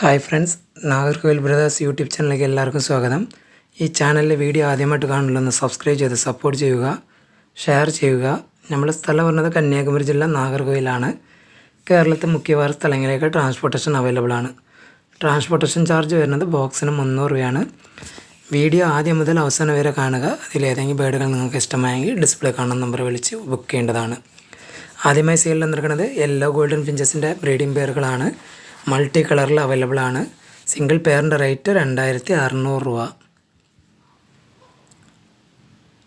Hi friends Nagercoil brothers YouTube ചാനലിലേക്ക് എല്ലാവർക്കും സ്വാഗതം. ഈ ചാനലിലെ വീഡിയോ ആദ്യമായിട്ട് കാണുള്ളൂ സബ്സ്ക്രൈബ് ചെയ്ത് സപ്പോർട്ട് ചെയ്യുക ഷെയർ ചെയ്യുക. നമ്മുടെ സ്ഥലം പറഞ്ഞത് കന്യാകുമരി ജില്ല നാഗർകോവിലാണ്. കേരളത്തെ മുഖ്യവാര സ്ഥലങ്ങളിലേക്ക് ട്രാൻസ്പോർട്ടേഷൻ അവൈലബിൾ ആണ്. ട്രാൻസ്പോർട്ടേഷൻ ചാർജ് വരുന്നത് ബോക്സിന് മുന്നൂറ് രൂപയാണ്. വീഡിയോ ആദ്യം മുതൽ അവസാനം വരെ കാണുക. അതിലേതെങ്കിലും ബേഡുകൾ നിങ്ങൾക്ക് ഇഷ്ടമായെങ്കിൽ ഡിസ്പ്ലേ കാണുന്ന നമ്പർ വിളിച്ച് ബുക്ക് ചെയ്യേണ്ടതാണ്. ആദ്യമായി സെയിലിൽ നിർക്കുന്നത് യെല്ലോ ഗോൾഡൻ ഫിഞ്ചസിന്റെ ബ്രീഡിംഗ് പെയറുകളാണ് മൾട്ടി കളറിൽ അവൈലബിൾ ആണ്. സിംഗിൾ പെയറിന്റെ റേറ്റ് രണ്ടായിരത്തി അറുന്നൂറ് രൂപ.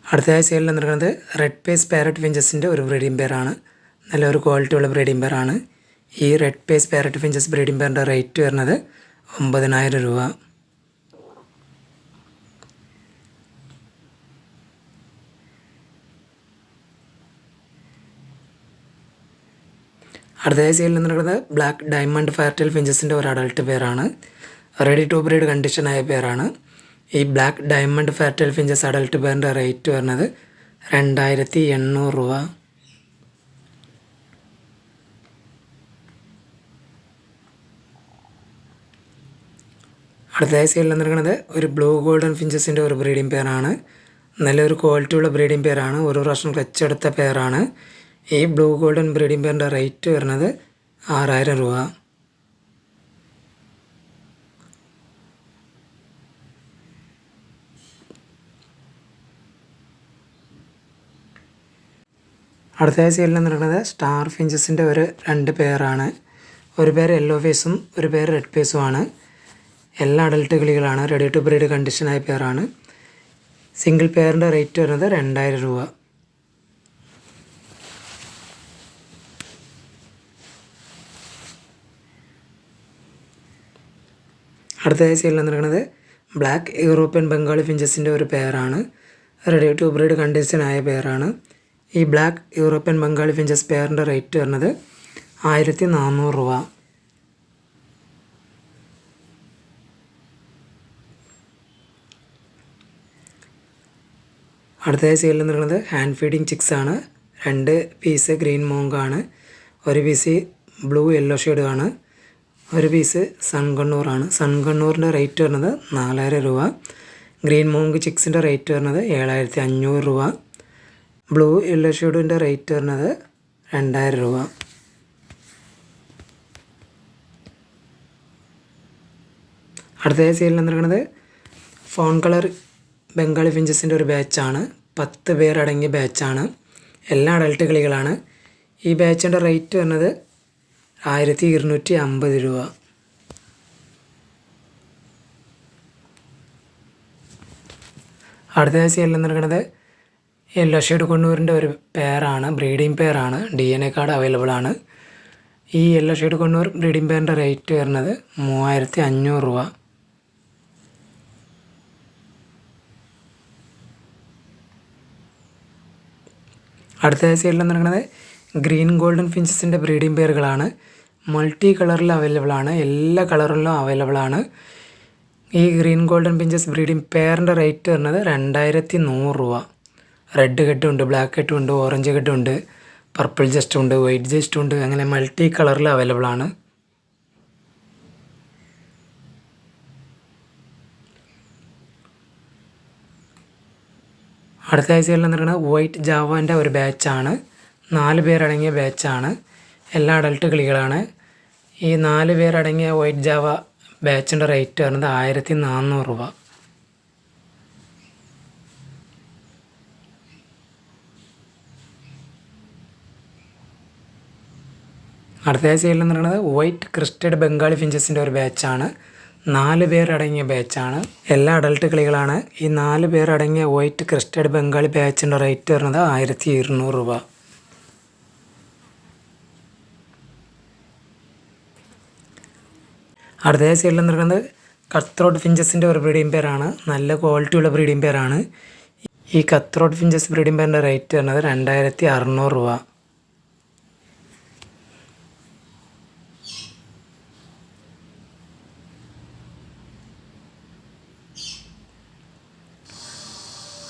അടുത്തതായി സെയിലിൽ നിന്നിരിക്കുന്നത് റെഡ് പേസ് പാരറ്റ് ഫിഞ്ചസിന്റെ ഒരു ബ്രീഡിംഗ് പെയറാണ് നല്ലൊരു ക്വാളിറ്റി ഉള്ള ബ്രീഡിംഗ് പെയറാണ് ഈ red face parrot finches breeding പെയറിന്റെ rate വരുന്നത് ഒമ്പതിനായിരം രൂപ. അടുത്തതായി സെയിൽ നിന്നിട്ടുള്ളത് ബ്ലാക്ക് ഡയമണ്ട് ഫയർടെൽ ഫിഞ്ചസിന്റെ ഒരു അഡൾട്ട് പേരാണ്. റെഡി ടു ബ്രീഡ് കണ്ടീഷനായ പേരാണ്. ഈ black diamond firetail finches adult പേരിന്റെ റേറ്റ് വരുന്നത് രണ്ടായിരത്തി എണ്ണൂറ് രൂപ. അടുത്തതായി സെയിൽ നിന്നിരിക്കുന്നത് ഒരു ബ്ലൂ ഗോൾഡൻ ഫിഞ്ചസിന്റെ ഒരു ബ്രീഡിംഗ് പെയറാണ് നല്ലൊരു ക്വാളിറ്റിയുള്ള ബ്രീഡിംഗ് പെയറാണ് ഒരു പ്രാവശ്യം ക്ലച്ച് പെയറാണ് ഈ ബ്ലൂ ഗോൾഡൻ ബ്രീഡിംഗ് പെയറിന്റെ റേറ്റ് വരുന്നത് ആറായിരം രൂപ. അടുത്ത സെയിലിൽ നടക്കുന്നത് സ്റ്റാർ ഫിഞ്ചസിന്റെ ഒരു രണ്ട് പെയറാണ്. ഒരു പേര് യെല്ലോ ഫേസും ഒരു പേര് റെഡ് ഫേസുമാണ്. എല്ലാ അഡൽട്ട് കിളികളാണ്. റെഡി ടു ബ്രീഡ് കണ്ടീഷനായ പെയറാണ്. സിംഗിൾ പെയറിന്റെ റേറ്റ് വരുന്നത് രണ്ടായിരം രൂപ. അടുത്തതായി സെയിൽ നിൽക്കുന്നത് ബ്ലാക്ക് യൂറോപ്യൻ ബംഗാളി ഫിഞ്ചസിന്റെ ഒരു പെയറാണ് റെഡി ടു ബ്രീഡ് കണ്ടീഷനായ പെയറാണ് ഈ ബ്ലാക്ക് യൂറോപ്യൻ ബംഗാളി ഫിഞ്ചസ് പെയറിന്റെ റേറ്റ് വരുന്നത് ആയിരത്തി നാനൂറ് രൂപ. അടുത്തതായി സെയിലിൽ നിൽക്കുന്നത് ഹാൻഡ് ഫീഡിങ് ചിക്സ് ആണ്. രണ്ട് പീസ് ഗ്രീൻ മോങ്കാണ് ഒരു പീസ് ബ്ലൂ യെല്ലോ ഷെയ്ഡാണ് ഒരു പീസ് സൺകണ്ണൂറാണ്. സൺകണ്ണൂറിന്റെ റേറ്റ് വരുന്നത് നാലായിരം രൂപ. ഗ്രീൻ മോങ്ക് ചിക്സിന്റെ റേറ്റ് വരുന്നത് ഏഴായിരത്തി അഞ്ഞൂറ് രൂപ. ബ്ലൂ യെല്ലോ ഷെയ്ഡിന്റെ റേറ്റ് വരുന്നത് രണ്ടായിരം രൂപ. അടുത്തതായി സെയിൽ നിന്നിരിക്കുന്നത് ഫോൺ കളർ ബംഗാളി ഫിഞ്ചസിന്റെ ഒരു ബാച്ചാണ് പത്ത് പേരടങ്ങിയ ബാച്ചാണ് എല്ലാ അഡൽട്ട് കളികളാണ്. ഈ ബാച്ചിന്റെ റേറ്റ് വരുന്നത് ആയിരത്തി ഇരുന്നൂറ്റി അമ്പത് രൂപ അടുത്ത സെയിൽ നിൽക്കുന്നത് യെല്ലോ ഷെയ്ഡ് കൊണ്ണൂരിന്റെ ഒരു പെയറാണ് breeding പെയറാണ് D N A card available ആണ്. ഈ യെല്ലോ ഷെയ്ഡ് കൊണ്ണൂർ ബ്രീഡിംഗ് പെയറിന്റെ റേറ്റ് വരുന്നത് മൂവായിരത്തി അഞ്ഞൂറ് രൂപ. അടുത്ത സൈഡിൽ നിൽക്കുന്നത് ഗ്രീൻ ഗോൾഡൻ ഫിഞ്ചസിന്റെ ബ്രീഡിംഗ് പെയറുകളാണ്. മൾട്ടി കളറിൽ അവൈലബിൾ ആണ്. എല്ലാ കളറിലും അവൈലബിൾ ആണ്. ഈ ഗ്രീൻ ഗോൾഡൻ ഫിഞ്ചസ് ബ്രീഡിംഗ് പെയറിന്റെ റേറ്റ് വരുന്നത് രണ്ടായിരത്തി നൂറ് രൂപ റെഡ് കെട്ടുണ്ട് ബ്ലാക്ക് കെട്ടും ഉണ്ട് ഓറഞ്ച് കെട്ടും ഉണ്ട് പർപ്പിൾ ജസ്റ്റും ഉണ്ട് വൈറ്റ് ജസ്റ്റും ഉണ്ട് അങ്ങനെ മൾട്ടി കളറിൽ അവൈലബിൾ ആണ്. അടുത്ത ആഴ്ചയിൽ പറയുന്നത് വൈറ്റ് ജാവാന്റെ ഒരു ബാച്ചാണ് നാല് പേരടങ്ങിയ ബാച്ചാണ്. എല്ലാ അഡൾട്ട് കിളികളാണ്. ഈ നാല് പേരടങ്ങിയ വൈറ്റ് ജാവ ബാച്ചിന്റെ റേറ്റ് വരുന്നത് ആയിരത്തി നാനൂറ് രൂപ. അടുത്ത സൈഡിൽ എന്ന് പറയുന്നത് വൈറ്റ് ക്രിസ്റ്റഡ് ബംഗാളി ഫിഞ്ചസിന്റെ ഒരു ബാച്ചാണ് നാല് പേരടങ്ങിയ ബാച്ചാണ് എല്ലാ അഡൾട്ട് കളികളാണ്. ഈ നാല് പേരടങ്ങിയ വൈറ്റ് ക്രിസ്റ്റഡ് ബംഗാളി ബാച്ചിന്റെ റേറ്റ് വരുന്നത് ആയിരത്തി ഇരുന്നൂറ് രൂപ. അടുത്ത സൈഡിൽ നിൽക്കുന്നത് കത്രോട്ട് ഫിഞ്ചസിന്റെ ഒരു ബ്രീഡിംഗ് പേരാണ് നല്ല ക്വാളിറ്റി ക്വാളിറ്റിയുള്ള ബ്രീഡിംഗ് പേരാണ് ഈ കത്രോട്ട് ഫിഞ്ചസ് ബ്രീഡിംഗ് പേരിന്റെ റേറ്റ് വരുന്നത് രണ്ടായിരത്തി അറുന്നൂറ് രൂപ.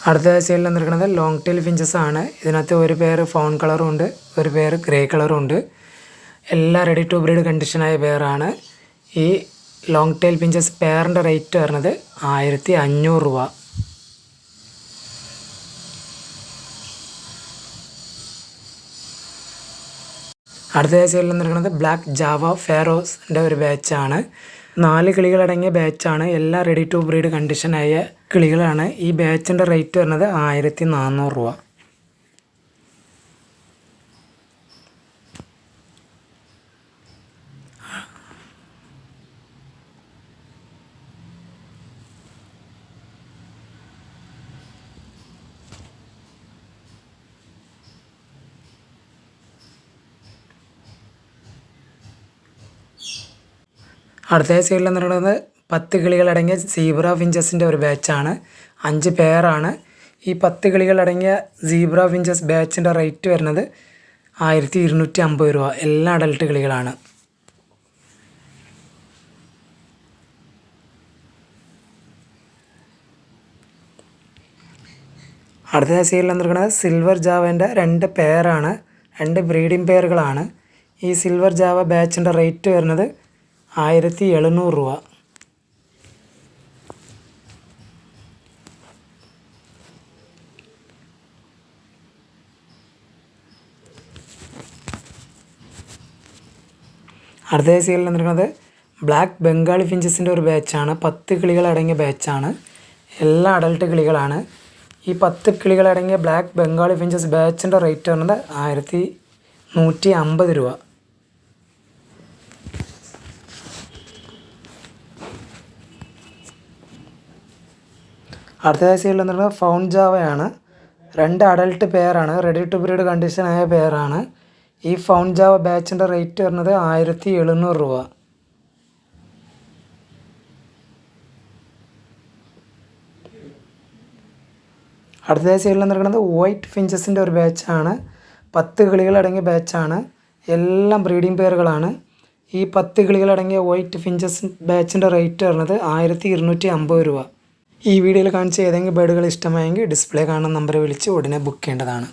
അടുത്ത സൈഡിൽ നിൽക്കുന്നത് ലോങ് ടെയിൽ ഫിഞ്ചസ് ആണ്. ഇതിനകത്ത് ഒരു പേര് ഫോൺ കളറും ഉണ്ട് ഒരു പേര് ഗ്രേ കളറും ഉണ്ട്. എല്ലാം റെഡി ടു ബ്രീഡ് കണ്ടീഷനായ പേരാണ് ഈ ലോങ് ടൈൽ പിഞ്ചസ് പെയറിന്റെ റേറ്റ് വരുന്നത് ആയിരത്തി അഞ്ഞൂറ് രൂപ. അടുത്ത സൈഡിൽ നിന്നിരിക്കുന്നത് ബ്ലാക്ക് ജാവ ഫെയറോസിന്റെ ഒരു ബാച്ചാണ് നാല് കിളികളടങ്ങിയ ബാച്ചാണ് എല്ലാം റെഡി ടു ബ്രീഡ് കണ്ടീഷനായ കിളികളാണ്. ഈ ബാച്ചിന്റെ റേറ്റ് വരുന്നത് ആയിരത്തി നാനൂറ് രൂപ. അടുത്ത സൈഡിൽ എന്ന് പറയുന്നത് പത്ത് കിളികളടങ്ങിയ സീബ്ര ഫിഞ്ചസിന്റെ ഒരു ബാച്ചാണ്. അഞ്ച് പേരാണ്. ഈ പത്ത് കിളികളടങ്ങിയ സീബ്ര ഫിഞ്ചസ് ബാച്ചിന്റെ റേറ്റ് വരുന്നത് ആയിരത്തി ഇരുന്നൂറ്റി അമ്പത് രൂപ. എല്ലാ അഡൽട്ട് കിളികളാണ്. അടുത്ത സൈഡിൽ വന്നിരിക്കുന്നത് സിൽവർ ജാവേന്റെ രണ്ട് പെയറാണ് രണ്ട് ബ്രീഡിംഗ് പെയറുകളാണ് ഈ സിൽവർ ജാവ ബാച്ചിന്റെ റേറ്റ് വരുന്നത് ആയിരത്തി എഴുന്നൂറ് രൂപ. അടുത്ത സീരിയൽ വന്നിരിക്കുന്നത്? ബ്ലാക്ക് ബംഗാളി ഫിഞ്ചസിന്റെ ഒരു ബാച്ചാണ് പത്ത് കിളികളടങ്ങിയ ബാച്ചാണ് എല്ലാ അഡൾട്ട് കിളികളാണ്. ഈ പത്ത് കിളികളടങ്ങിയ ബ്ലാക്ക് ബംഗാളി ഫിഞ്ചസ് ബാച്ചിന്റെ റേറ്റ് വരുന്നത് ആയിരത്തി നൂറ്റി അമ്പത് രൂപ. അടുത്ത സൈഡിൽ വന്നിട്ടുള്ളത് ഫൗൺ ജാവയാണ്. രണ്ട് അഡൽട്ട് പെയറാണ്. റെഡി ടു ബ്രീഡ് ആയ പെയറാണ്. ഈ ഫൗൺ ജാവ ബാച്ചിന്റെ റേറ്റ് വരുന്നത് ആയിരത്തി എഴുന്നൂറ് രൂപ. അടുത്ത സൈഡിൽ നിൽക്കുന്നത് വൈറ്റ് ഫിഞ്ചസിന്റെ ഒരു ബാച്ചാണ് പത്ത് കിളികളടങ്ങിയ ബാച്ചാണ് എല്ലാം ബ്രീഡിംഗ് പെയറുകളാണ് ഈ പത്ത് കിളികളടങ്ങിയ വൈറ്റ് ഫിഞ്ചസ് ബാച്ചിന്റെ റേറ്റ് വരുന്നത് ആയിരത്തി ഇരുന്നൂറ്റി അമ്പത് രൂപ. ഈ വീഡിയോയിൽ കാണിച്ച ഏതെങ്കിലും ബേഡുകൾ ഇഷ്ടമായെങ്കിൽ ഡിസ്പ്ലേ കാണുന്ന നമ്പർ വിളിച്ച് ഉടനെ ബുക്ക് ചെയ്യേണ്ടതാണ്.